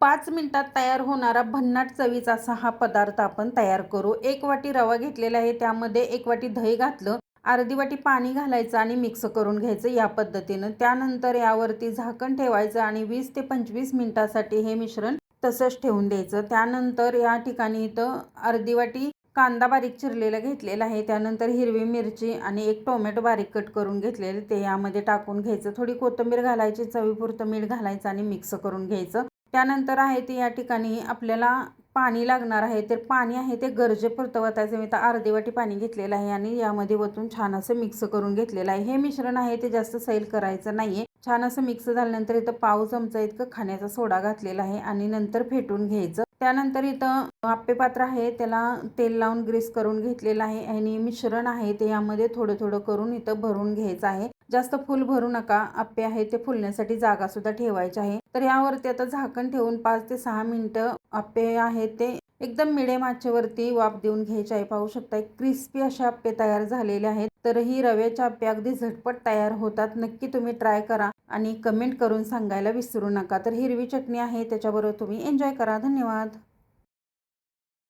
पाच मिनिटात तयार होणारा भन्नाट चवीचा असा हा पदार्थ आपण तयार करू. एक वाटी रवा घेतलेला आहे त्यामध्ये एक वाटी दही घातलं अर्धी वाटी पाणी घालायचं आणि मिक्स करून घ्यायचं या पद्धतीनं. त्यानंतर यावरती झाकण ठेवायचं आणि वीस ते पंचवीस मिनिटासाठी हे मिश्रण तसंच ठेवून द्यायचं. त्यानंतर या ठिकाणी इथं अर्धी वाटी कांदा बारीक चिरलेला घेतलेला आहे. त्यानंतर हिरवी मिरची आणि एक टोमॅटो बारीक कट करून घेतलेले ते यामध्ये टाकून घ्यायचं. थोडी कोथिंबीर घालायची चवीपुरतं मीठ घालायचं आणि मिक्स करून घ्यायचं. त्यानंतर आहे ते या ठिकाणी आपल्याला पाणी लागणार आहे. तर पाणी आहे ते गरजेपुरतं वतायचं मी तर अर्धी वाटी पाणी घेतलेलं आहे आणि यामध्ये वतून छान असं मिक्स करून घेतलेलं आहे. हे मिश्रण आहे ते जास्त सैल करायचं नाहीये. छान असं मिक्स झाल्यानंतर इथं पाव चमचा इतकं खाण्याचा सोडा घातलेला आहे आणि नंतर फेटून घ्यायचं. त्यानंतर इथं आप्पे पात्र आहे. त्याला तेल लावून ग्रीस करून घेतलेलं आहे आणि मिश्रण आहे ते यामध्ये थोडं थोडं करून इथं भरून घ्यायचं आहे. जास्त फुल भरू नका. आप्पे आहे ते फुलण्यासाठी जागा सुद्धा ठेवायची आहे. तर यावरती आता झाकण ठेवून पाच ते सहा मिनिटं आप्पे आहेत ते एकदम मिडियम आचेवरती वाफ देऊन घ्यायचे आहे. पाहू शकता क्रिस्पी असे आप्पे तयार झालेले आहेत. तर ही रव्याचे आप्पे अगदी झटपट तयार होतात. नक्की तुम्ही ट्राय करा आणि कमेंट करून सांगायला विसरू नका. तर हिरवी चटणी आहे त्याच्याबरोबर तुम्ही एन्जॉय करा. धन्यवाद.